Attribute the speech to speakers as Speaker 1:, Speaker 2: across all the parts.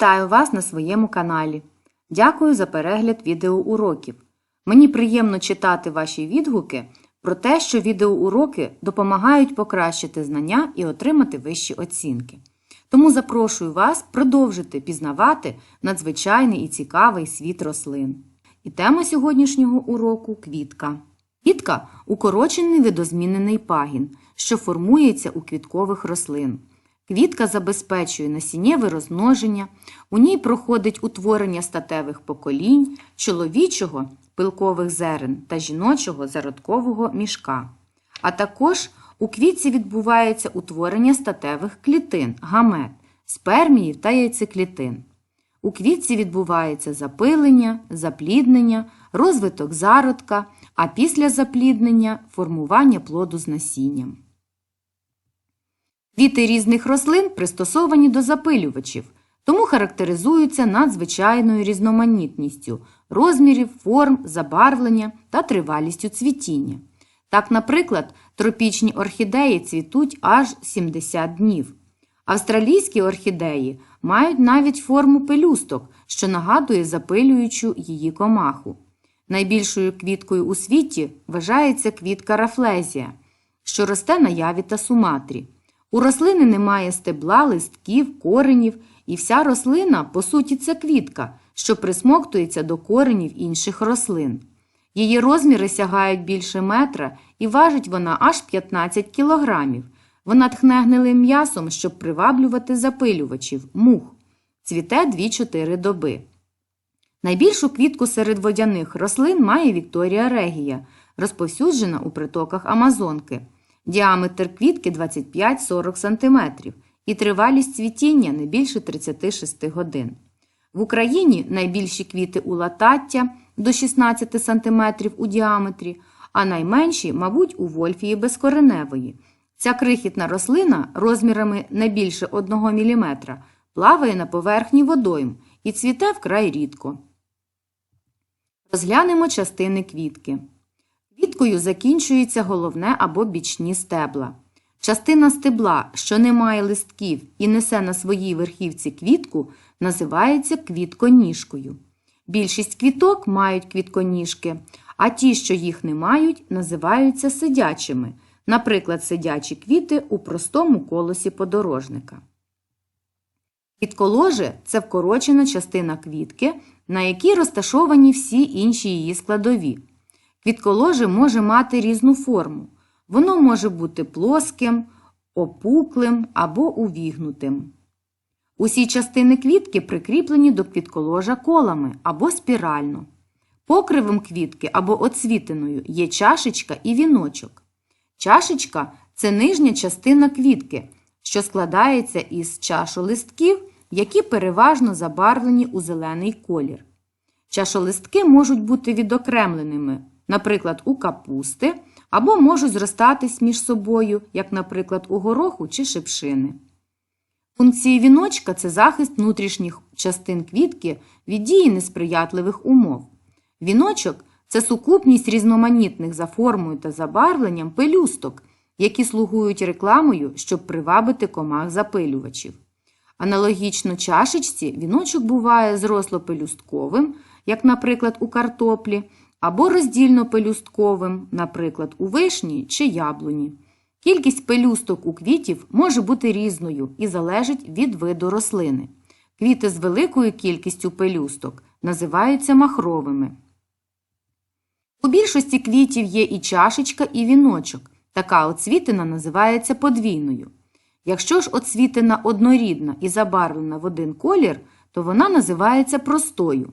Speaker 1: Вітаю вас на своєму каналі. Дякую за перегляд відеоуроків. Мені приємно читати ваші відгуки про те, що відеоуроки допомагають покращити знання і отримати вищі оцінки. Тому запрошую вас продовжити пізнавати надзвичайний і цікавий світ рослин. І тема сьогоднішнього уроку квітка. Квітка укорочений видозмінений пагін, що формується у квіткових рослин. Квітка забезпечує насіннєве розмноження, у ній проходить утворення статевих поколінь, чоловічого пилкових зерен та жіночого зародкового мішка. А також у квітці відбувається утворення статевих клітин, гамет, сперміїв та яйцеклітин. У квітці відбувається запилення, запліднення, розвиток зародка, а після запліднення формування плоду з насінням. Квіти різних рослин пристосовані до запилювачів, тому характеризуються надзвичайною різноманітністю розмірів, форм, забарвлення та тривалістю цвітіння. Так, наприклад, тропічні орхідеї цвітуть аж 70 днів. Австралійські орхідеї мають навіть форму пелюсток, що нагадує запилюючу її комаху. Найбільшою квіткою у світі вважається квітка рафлезія, що росте на яві та суматрі. У рослини немає стебла, листків, коренів, і вся рослина, по суті, це квітка, що присмоктується до коренів інших рослин. Її розміри сягають більше метра і важить вона аж 15 кілограмів. Вона тхне гнилим м'ясом, щоб приваблювати запилювачів, мух. Цвіте 2-4 доби. Найбільшу квітку серед водяних рослин має Вікторія Регія, розповсюджена у притоках Амазонки. Діаметр квітки 25-40 см і тривалість цвітіння не більше 36 годин. В Україні найбільші квіти у латаття до 16 см у діаметрі, а найменші, мабуть, у вольфії безкореневої. Ця крихітна рослина розмірами не більше 1 мм плаває на поверхні водойм і цвіте вкрай рідко. Розглянемо частини квітки. Квіткою закінчується головне або бічні стебла. Частина стебла, що не має листків і несе на своїй верхівці квітку, називається квітконіжкою. Більшість квіток мають квітконіжки, а ті, що їх не мають, називаються сидячими, наприклад, сидячі квіти у простому колосі подорожника. Квітколоже – це вкорочена частина квітки, на якій розташовані всі інші її складові. Квітколоже може мати різну форму. Воно може бути плоским, опуклим або увігнутим. Усі частини квітки прикріплені до квітколожа колами або спірально. Покривом квітки або оцвітиною є чашечка і віночок. Чашечка це нижня частина квітки, що складається із чашолистків, які переважно забарвлені у зелений колір. Чашолистки можуть бути відокремленими, наприклад, у капусти, або можуть зростатись між собою, як, наприклад, у гороху чи шипшини. Функції віночка це захист внутрішніх частин квітки від дії несприятливих умов. Віночок це сукупність різноманітних за формою та забарвленням пелюсток, які слугують рекламою, щоб привабити комах запилювачів. Аналогічно чашечці віночок буває зросло-пелюстковим, як, наприклад, у картоплі, або роздільно-пелюстковим, наприклад, у вишні чи яблуні. Кількість пелюсток у квітів може бути різною і залежить від виду рослини. Квіти з великою кількістю пелюсток називаються махровими. У більшості квітів є і чашечка, і віночок. Така оцвітина називається подвійною. Якщо ж оцвітина однорідна і забарвлена в один колір, то вона називається простою.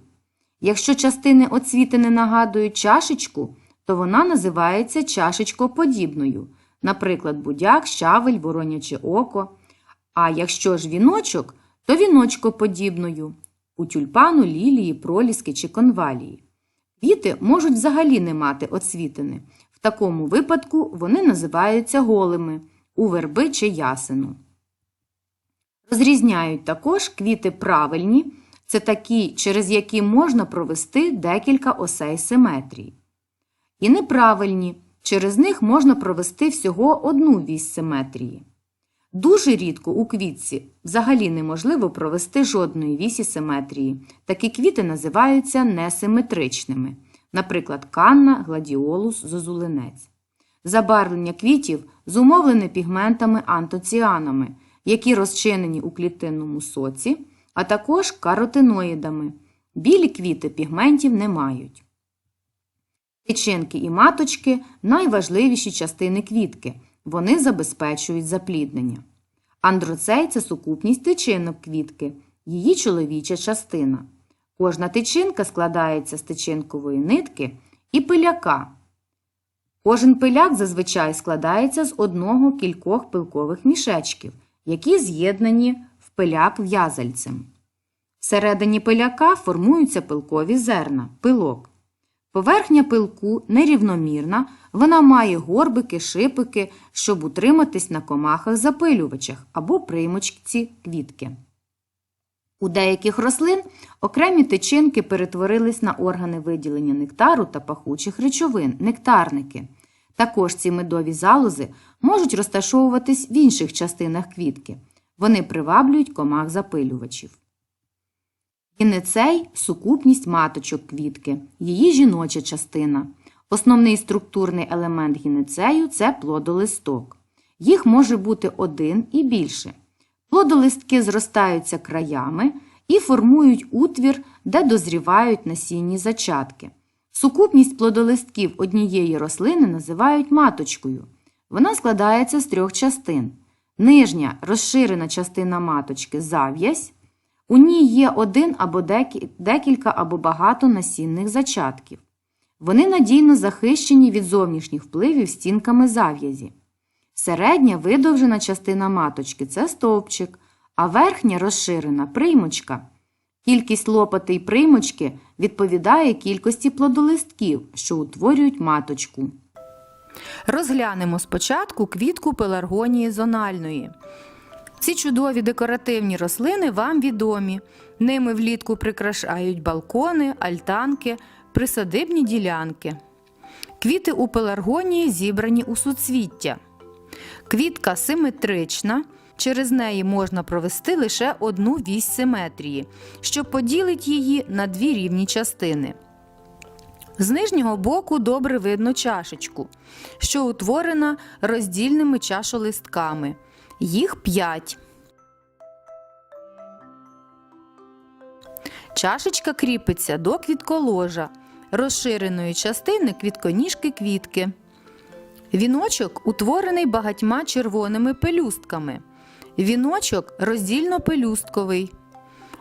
Speaker 1: Якщо частини оцвітини нагадують чашечку, то вона називається чашечкоподібною, наприклад, будяк, щавель, вороняче око. А якщо ж віночок, то віночкоподібною у тюльпану, лілії, проліски чи конвалії. Квіти можуть взагалі не мати оцвітини. В такому випадку вони називаються голими у верби чи ясену. Розрізняють також квіти правильні, це такі, через які можна провести декілька осей симетрії. І неправильні, через них можна провести всього одну вісь симетрії. Дуже рідко у квітці взагалі неможливо провести жодної вісі симетрії. Такі квіти називаються несиметричними, наприклад, канна, гладіолус, зозулинець. Забарвлення квітів зумовлене пігментами антоціанами, які розчинені у клітинному соці, а також каротиноїдами. Білі квіти пігментів не мають. Тичинки і маточки найважливіші частини квітки. Вони забезпечують запліднення. Андроцей це сукупність тичинок квітки, її чоловіча частина. Кожна тичинка складається з тичинкової нитки і пиляка. Кожен пиляк зазвичай складається з одного кількох пилкових мішечків, які з'єднані пиляк в'язальцем. Всередині пиляка формуються пилкові зерна, пилок. Поверхня пилку нерівномірна, вона має горбики, шипики, щоб утриматись на комахах-запилювачах або приймочці квітки. У деяких рослин окремі тичинки перетворились на органи виділення нектару та пахучих речовин нектарники. Також ці медові залози можуть розташовуватись в інших частинах квітки. Вони приваблюють комах-запилювачів. Гінецей – сукупність маточок квітки, її жіноча частина. Основний структурний елемент гінецею – це плодолисток. Їх може бути один і більше. Плодолистки зростаються краями і формують утвір, де дозрівають насінні зачатки. Сукупність плодолистків однієї рослини називають маточкою. Вона складається з трьох частин. Нижня розширена частина маточки зав'язь. У ній є один або декілька або багато насінних зачатків. Вони надійно захищені від зовнішніх впливів стінками зав'язі. Середня видовжена частина маточки це стовпчик, а верхня розширена приймочка. Кількість лопатей приймочки відповідає кількості плодолистків, що утворюють маточку.
Speaker 2: Розглянемо спочатку квітку пеларгонії зональної. Ці чудові декоративні рослини вам відомі. Ними влітку прикрашають балкони, альтанки, присадибні ділянки. Квіти у пеларгонії зібрані у суцвіття. Квітка симетрична. Через неї можна провести лише одну вісь симетрії, що поділить її на дві рівні частини. З нижнього боку добре видно чашечку, що утворена роздільними чашолистками. Їх п'ять. Чашечка кріпиться до квітколожа, розширеної частини квітконіжки квітки. Віночок утворений багатьма червоними пелюстками. Віночок роздільно-пелюстковий.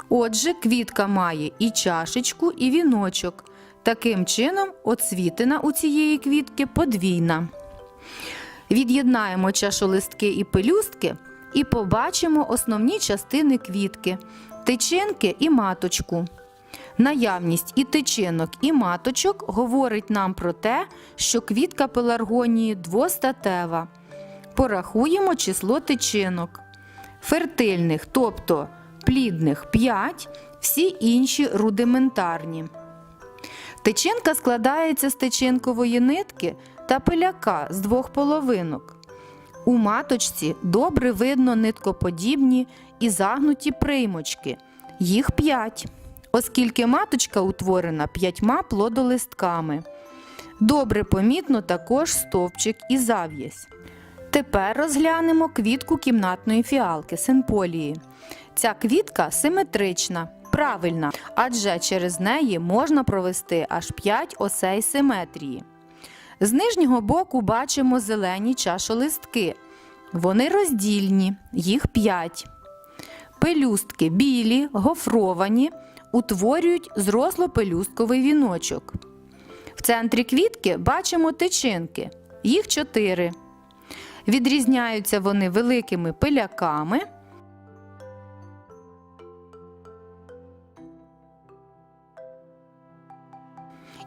Speaker 2: Отже, квітка має і чашечку, і віночок. Таким чином, оцвітина у цієї квітки подвійна. Від'єднаємо чашолистки і пелюстки і побачимо основні частини квітки, тичинки і маточку. Наявність і тичинок, і маточок говорить нам про те, що квітка пеларгонії двостатева. Порахуємо число тичинок. Фертильних, тобто плідних 5, всі інші рудиментарні. Тичинка складається з тичинкової нитки та пиляка з двох половинок. У маточці добре видно ниткоподібні і загнуті приймочки. Їх п'ять, оскільки маточка утворена п'ятьма плодолистками. Добре помітно також стовпчик і зав'язь. Тепер розглянемо квітку кімнатної фіалки синполії. Ця квітка симетрична, правильна, адже через неї можна провести аж 5 осей симетрії. З нижнього боку бачимо зелені чашолистки. Вони роздільні, їх 5. Пелюстки білі, гофровані, утворюють зросло-пелюстковий віночок. В центрі квітки бачимо тичинки, їх 4. Відрізняються вони великими пиляками.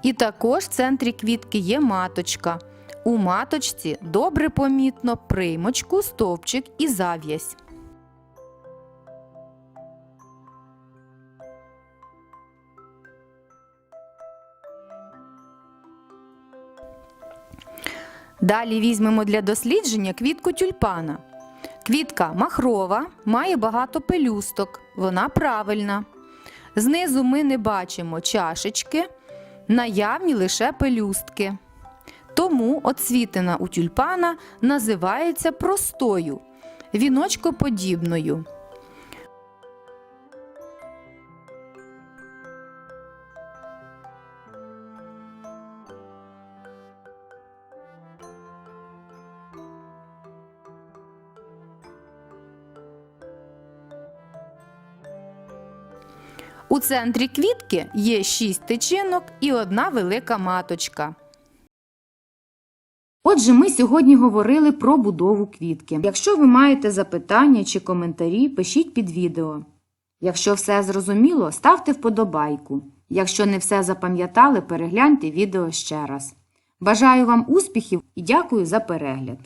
Speaker 2: І також в центрі квітки є маточка. У маточці добре помітно приймочку, стовпчик і зав'язь. Далі візьмемо для дослідження квітку тюльпана. Квітка махрова має багато пелюсток. Вона правильна. Знизу ми не бачимо чашечки, наявні лише пелюстки. Тому оцвітина у тюльпана називається простою, віночкоподібною. У центрі квітки є шість тичинок і одна велика маточка.
Speaker 1: Отже, ми сьогодні говорили про будову квітки. Якщо ви маєте запитання чи коментарі, пишіть під відео. Якщо все зрозуміло, ставте вподобайку. Якщо не все запам'ятали, перегляньте відео ще раз. Бажаю вам успіхів і дякую за перегляд!